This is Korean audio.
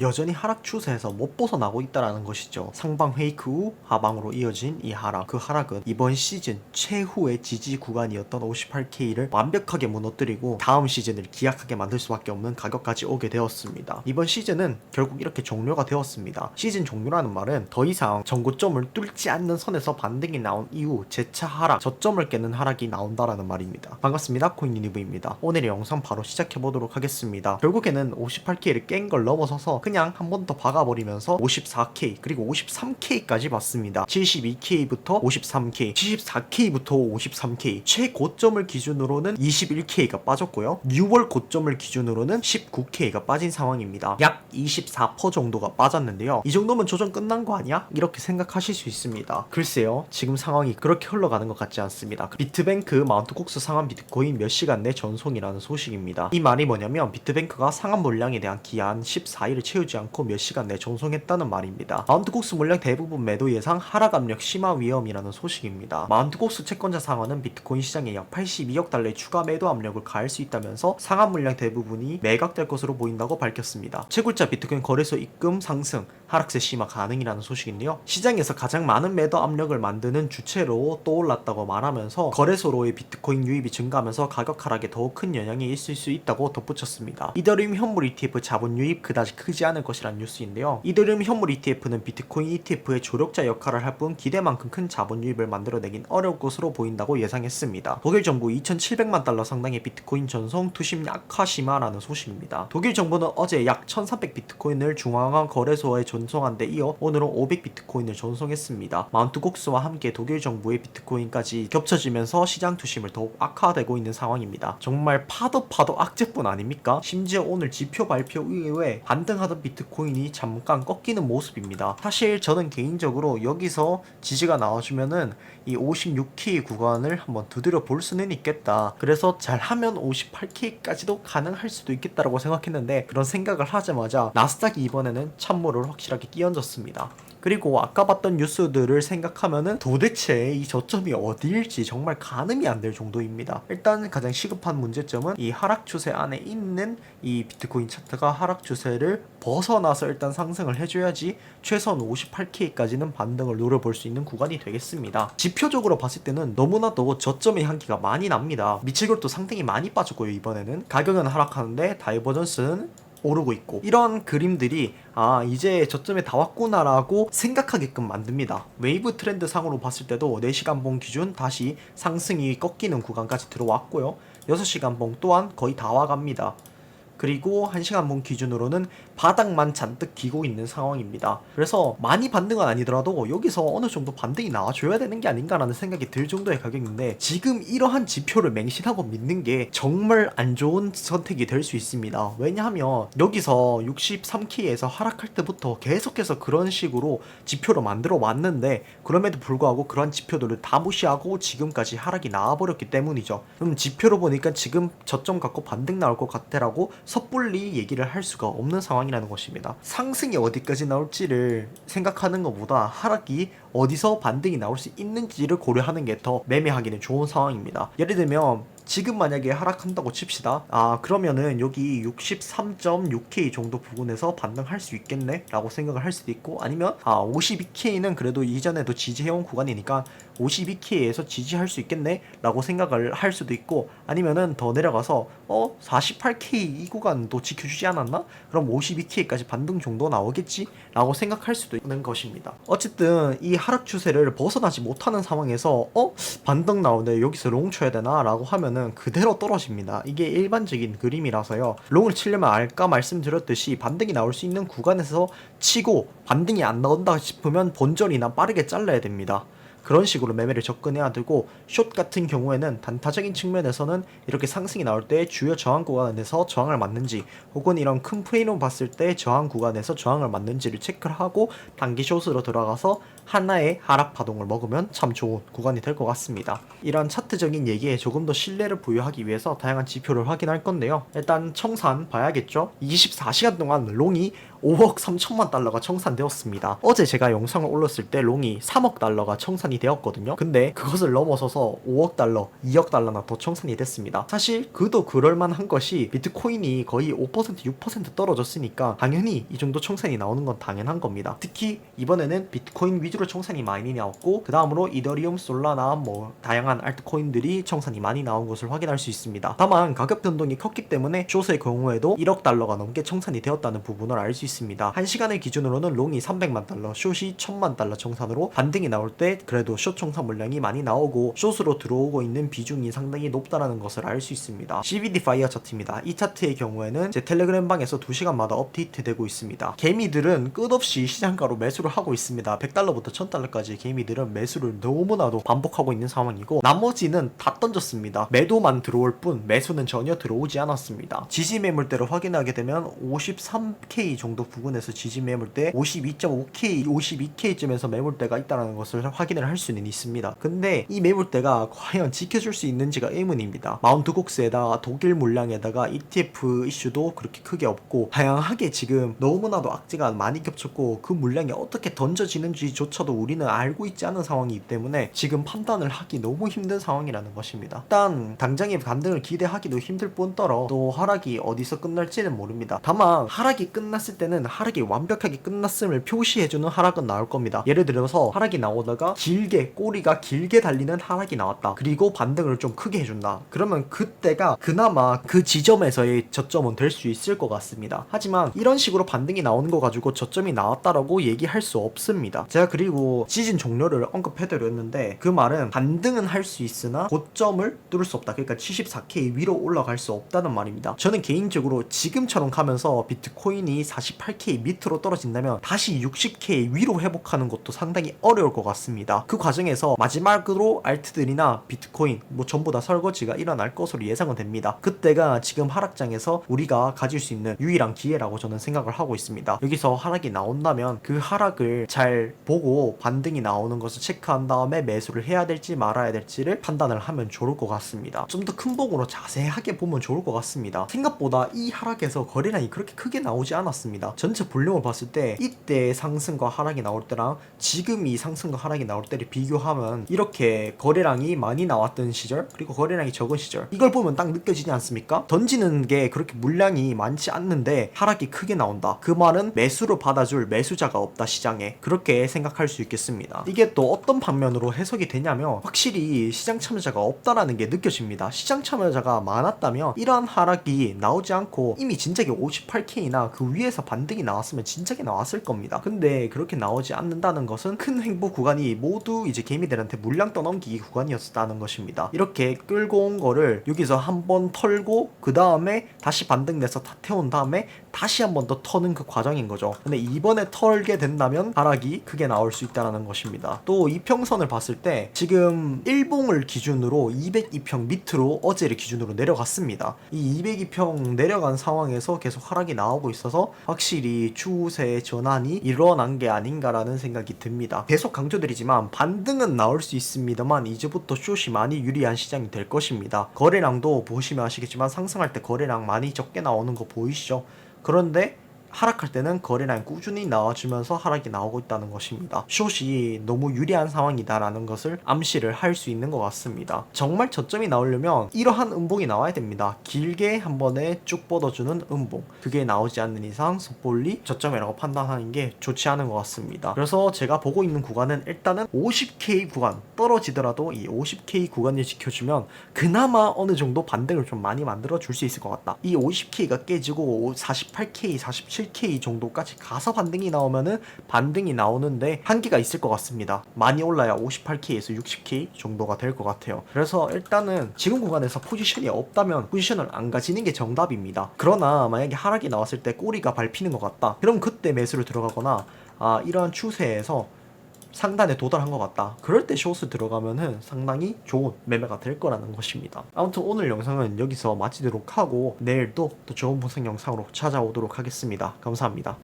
여전히 하락 추세에서 못 벗어나고 있다라는 것이죠. 상방 페이크 후 하방으로 이어진 이 하락. 그 하락은 이번 시즌 최후의 지지 구간이었던 58K를 완벽하게 무너뜨리고 다음 시즌을 기약하게 만들 수밖에 없는 가격까지 오게 되었습니다. 이번 시즌은 결국 이렇게 종료가 되었습니다. 시즌 종료라는 말은 더 이상 전고점을 뚫지 않는 선에서 반등이 나온 이후 재차 하락, 저점을 깨는 하락이 나온다라는 말입니다. 반갑습니다. 코인 유니브입니다. 오늘의 영상 바로 시작해 보도록 하겠습니다. 결국에는 58K를 깬 걸 넘어서서 그냥 한 번 더 박아버리면서 54K 그리고 53K까지 봤습니다. 72K부터 53K, 74K부터 53K 최고점을 기준으로는 21K가 빠졌고요. 6월 고점을 기준으로는 19K가 빠진 상황입니다. 약 24% 정도가 빠졌는데요. 이 정도면 조정 끝난 거 아니야? 이렇게 생각하실 수 있습니다. 글쎄요. 지금 상황이 그렇게 흘러가는 것 같지 않습니다. 비트뱅크 마운트 콕스 상한 비트코인 몇 시간 내 전송이라는 소식입니다. 이 말이 뭐냐면 비트뱅크가 상한 물량에 대한 기한 14일을 채우 지 않고 몇 시간 내 전송했다는 말입니다. 마운트 콕스 물량 대부분 매도 예상 하락 압력 심화 위험이라는 소식입니다. 마운트 콕스 채권자 상한은 비트코인 시장에 약 82억 달러의 추가 매도 압력을 가할 수 있다면서 상한 물량 대부분이 매각될 것으로 보인다고 밝혔습니다. 채굴자 비트코인 거래소 입금 상승, 하락세 심화 가능이라는 소식인데요. 시장에서 가장 많은 매도 압력을 만드는 주체로 떠올랐다고 말하면서 거래소로의 비트코인 유입이 증가하면서 가격 하락에 더욱 큰 영향이 있을 수 있다고 덧붙였습니다. 이더리움 현물 ETF 자본 유입 그다지 크지 않을 것이란 뉴스인데요. 이더리움 현물 ETF는 비트코인 ETF의 조력자 역할을 할 뿐 기대만큼 큰 자본 유입을 만들어내긴 어려울 것으로 보인다고 예상했습니다. 독일 정부 2,700만 달러 상당의 비트코인 전송 투심 약화 심화라는 소식입니다. 독일 정부는 어제 약 1,300 비트코인을 중앙화 거래소에 전송한 데 이어 오늘은 500 비트코인을 전송했습니다. 마운트 곡스와 함께 독일 정부의 비트코인까지 겹쳐지면서 시장 투심을 더욱 악화되고 있는 상황입니다. 정말 파도 파도 악재뿐 아닙니까? 심지어 오늘 지표 발표 이후에 반등하던 비트코인이 잠깐 꺾이는 모습입니다. 사실 저는 개인적으로 여기서 지지가 나와주면은 이 56K 구간을 한번 두드려 볼 수는 있겠다. 그래서 잘하면 58K까지도 가능할 수도 있겠다라고 생각했는데 그런 생각을 하자마자 나스닥이 이번에는 찬물을 확실하게 끼얹었습니다. 그리고 아까 봤던 뉴스들을 생각하면은 도대체 이 저점이 어디일지 정말 가늠이 안 될 정도입니다. 일단 가장 시급한 문제점은 이 하락 추세 안에 있는 이 비트코인 차트가 하락 추세를 벗어나서 일단 상승을 해줘야지 최소한 58K까지는 반등을 노려볼 수 있는 구간이 되겠습니다. 지표적으로 봤을 때는 너무나도 저점의 향기가 많이 납니다. 미칠골도 상당히 많이 빠졌고요 이번에는 가격은 하락하는데 다이버전스는 오르고 있고 이런 그림들이 아 이제 저점에 다 왔구나라고 생각하게끔 만듭니다. 웨이브 트렌드 상으로 봤을 때도 4시간 봉 기준 다시 상승이 꺾이는 구간까지 들어왔고요. 6시간 봉 또한 거의 다 와갑니다 그리고 1시간 봉 기준으로는 바닥만 잔뜩 기고 있는 상황입니다. 그래서 많이 반등은 아니더라도 여기서 어느 정도 반등이 나와줘야 되는 게 아닌가라는 생각이 들 정도의 가격인데 지금 이러한 지표를 맹신하고 믿는 게 정말 안 좋은 선택이 될 수 있습니다. 왜냐하면 여기서 63K에서 하락할 때부터 계속해서 그런 식으로 지표를 만들어 왔는데 그럼에도 불구하고 그런 지표들을 다 무시하고 지금까지 하락이 나와버렸기 때문이죠. 그럼 지표로 보니까 지금 저점 갖고 반등 나올 것 같아라고 섣불리 얘기를 할 수가 없는 상황이라는 것입니다. 상승이 어디까지 나올지를 생각하는 것보다 하락이 어디서 반등이 나올 수 있는지를 고려하는 게 더 매매하기는 좋은 상황입니다. 예를 들면 지금 만약에 하락한다고 칩시다. 아, 그러면은 여기 63.6K 정도 부분에서 반등할 수 있겠네? 라고 생각을 할 수도 있고, 아니면, 아, 52K는 그래도 이전에도 지지해온 구간이니까 52K에서 지지할 수 있겠네? 라고 생각을 할 수도 있고, 아니면은 더 내려가서, 어, 48K 이 구간도 지켜주지 않았나? 그럼 52K까지 반등 정도 나오겠지? 라고 생각할 수도 있는 것입니다. 어쨌든 이 하락 추세를 벗어나지 못하는 상황에서, 어? 반등 나오는데 여기서 롱 쳐야 되나? 라고 하 면은 그대로 떨어집니다. 이게 일반적인 그림이라서요. 롱을 치려면 아까 말씀드렸듯이 반등이 나올 수 있는 구간에서 치고 반등이 안 나온다 싶으면 본전이나 빠르게 잘라야 됩니다. 그런 식으로 매매를 접근해야 되고 숏 같은 경우에는 단타적인 측면에서는 이렇게 상승이 나올 때 주요 저항 구간에서 저항을 맞는지 혹은 이런 큰 프레임을 봤을 때 저항 구간에서 저항을 맞는지를 체크를 하고 단기 숏으로 들어가서 하나의 하락 파동을 먹으면 참 좋은 구간이 될 것 같습니다. 이런 차트적인 얘기에 조금 더 신뢰를 부여하기 위해서 다양한 지표를 확인할 건데요. 일단 청산 봐야겠죠. 24시간 동안 롱이 5억 3천만 달러가 청산되었습니다. 어제 제가 영상을 올렸을 때 롱이 3억 달러가 청산이 되었거든요. 근데 그것을 넘어서서 5억 달러, 2억 달러나 더 청산이 됐습니다. 사실 그도 그럴만한 것이 비트코인이 거의 5% 6% 떨어졌으니까 당연히 이 정도 청산이 나오는 건 당연한 겁니다. 특히 이번에는 비트코인 위주 로 청산이 많이 나왔고 그 다음으로 이더리움, 솔라나 뭐 다양한 알트코인들이 청산이 많이 나온 것을 확인할 수 있습니다. 다만 가격 변동이 컸기 때문에 숏의 경우에도 1억 달러가 넘게 청산이 되었다는 부분을 알 수 있습니다. 한 시간의 기준으로는 롱이 300만 달러, 숏이 1000만 달러 청산으로 반등이 나올 때 그래도 숏 청산 물량이 많이 나오고 숏으로 들어오고 있는 비중이 상당히 높다라는 것을 알 수 있습니다. CBD 파이어 차트입니다. 이 차트의 경우에는 제 텔레그램 방에서 2시간마다 업데이트되고 있습니다. 개미들은 끝없이 시장가로 매수를 하고 있습니다. 100달러부터 1000달러까지 개미들은 매수를 너무나도 반복하고 있는 상황이고 나머지는 다 던졌습니다. 매도만 들어올 뿐 매수는 전혀 들어오지 않았습니다. 지지 매물대를 확인하게 되면 53K 정도 부근에서 지지 매물대 52.5K, 52K쯤에서 매물대가 있다는 것을 확인을 할 수는 있습니다. 근데 이 매물대가 과연 지켜줄 수 있는지가 의문입니다. 마운트 곡스에다가 독일 물량에다가 ETF 이슈도 그렇게 크게 없고 다양하게 지금 너무나도 악재가 많이 겹쳤고 그 물량이 어떻게 던져지는지조차 도 우리는 알고 있지 않은 상황이기 때문에 지금 판단을 하기 너무 힘든 상황이라는 것입니다. 일단 당장의 반등을 기대하기도 힘들 뿐더러 또 하락이 어디서 끝날지는 모릅니다. 다만 하락이 끝났을 때는 하락이 완벽하게 끝났음을 표시해주는 하락은 나올 겁니다. 예를 들어서 하락이 나오다가 길게 꼬리가 길게 달리는 하락이 나왔다. 그리고 반등을 좀 크게 해준다. 그러면 그때가 그나마 그 지점에서의 저점은 될 수 있을 것 같습니다. 하지만 이런 식으로 반등이 나오는 거 가지고 저점이 나왔다라고 얘기할 수 없습니다. 제가 그 리고 시즌 종료를 언급해드렸는데 그 말은 반등은 할 수 있으나 고점을 뚫을 수 없다. 그러니까 74K 위로 올라갈 수 없다는 말입니다. 저는 개인적으로 지금처럼 가면서 비트코인이 48K 밑으로 떨어진다면 다시 60K 위로 회복하는 것도 상당히 어려울 것 같습니다. 그 과정에서 마지막으로 알트들이나 비트코인 뭐 전부 다 설거지가 일어날 것으로 예상은 됩니다. 그때가 지금 하락장에서 우리가 가질 수 있는 유일한 기회라고 저는 생각을 하고 있습니다. 여기서 하락이 나온다면 그 하락을 잘 보고 반등이 나오는 것을 체크한 다음에 매수를 해야 될지 말아야 될지를 판단을 하면 좋을 것 같습니다. 좀 더 큰 봉으로 자세하게 보면 좋을 것 같습니다. 생각보다 이 하락에서 거래량이 그렇게 크게 나오지 않았습니다. 전체 볼륨을 봤을 때 이때 상승과 하락이 나올 때랑 지금 이 상승과 하락이 나올 때를 비교하면 이렇게 거래량이 많이 나왔던 시절 그리고 거래량이 적은 시절 이걸 보면 딱 느껴지지 않습니까? 던지는 게 그렇게 물량이 많지 않는데 하락이 크게 나온다. 그 말은 매수로 받아줄 매수자가 없다 시장에 그렇게 생각할 수 있겠습니다. 이게 또 어떤 방면으로 해석이 되냐면 확실히 시장 참여자가 없다라는 게 느껴집니다. 시장 참여자가 많았다면 이러한 하락이 나오지 않고 이미 진작에 58K나 그 위에서 반등이 나왔으면 진작에 나왔을 겁니다. 근데 그렇게 나오지 않는다는 것은 큰 횡보 구간이 모두 이제 개미들한테 물량 떠넘기기 구간이었다는 것입니다. 이렇게 끌고 온 거를 여기서 한번 털고 그 다음에 다시 반등돼서 다 태운 다음에 다시 한 번 더 터는 그 과정인 거죠. 근데 이번에 털게 된다면 하락이 크게 나올 수 있다는 것입니다. 또 이평선을 봤을 때 지금 일봉을 기준으로 202평 밑으로 어제를 기준으로 내려갔습니다. 이 202평 내려간 상황에서 계속 하락이 나오고 있어서 확실히 추세 전환이 일어난 게 아닌가라는 생각이 듭니다. 계속 강조드리지만 반등은 나올 수 있습니다만 이제부터 숏이 많이 유리한 시장이 될 것입니다. 거래량도 보시면 아시겠지만 상승할 때 거래량 많이 적게 나오는 거 보이시죠? 그런데 하락할 때는 거래량 꾸준히 나와주면서 하락이 나오고 있다는 것입니다. 숏이 너무 유리한 상황이다라는 것을 암시를 할 수 있는 것 같습니다. 정말 저점이 나오려면 이러한 음봉이 나와야 됩니다. 길게 한 번에 쭉 뻗어주는 음봉. 그게 나오지 않는 이상 섣볼리 저점이라고 판단하는 게 좋지 않은 것 같습니다. 그래서 제가 보고 있는 구간은 일단은 50K 구간 떨어지더라도 이 50K 구간을 지켜주면 그나마 어느 정도 반등을 좀 많이 만들어 줄 수 있을 것 같다. 이 50K가 깨지고 48K, 47K 정도까지 가서 반등이 나오면은 반등이 나오는데 한계가 있을 것 같습니다. 많이 올라야 58K에서 60K 정도가 될 것 같아요. 그래서 일단은 지금 구간에서 포지션이 없다면 포지션을 안 가지는 게 정답입니다. 그러나 만약에 하락이 나왔을 때 꼬리가 밟히는 것 같다. 그럼 그때 매수를 들어가거나 아 이러한 추세에서 상단에 도달한 것 같다. 그럴 때 숏을 들어가면은 상당히 좋은 매매가 될 거라는 것입니다. 아무튼 오늘 영상은 여기서 마치도록 하고 내일 또더 좋은 분석 영상으로 찾아오도록 하겠습니다. 감사합니다.